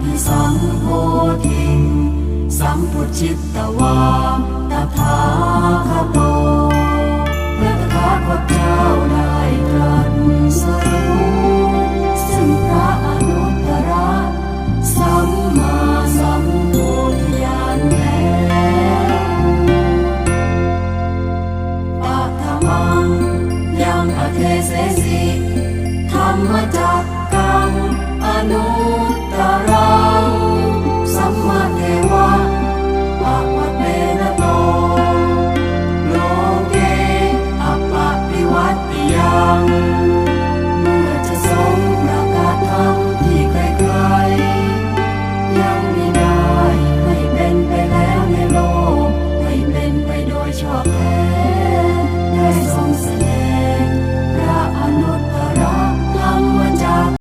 ภิสังโฆทิง สัมพุจิตตวาตถาคโตพระตถาคตเจ้าได้ตรัสรู้ซึ่งพระอนุตตรสัมมาสัมพุทธญาณแล้วปัตมังยังอเทเสสิธรรมจ long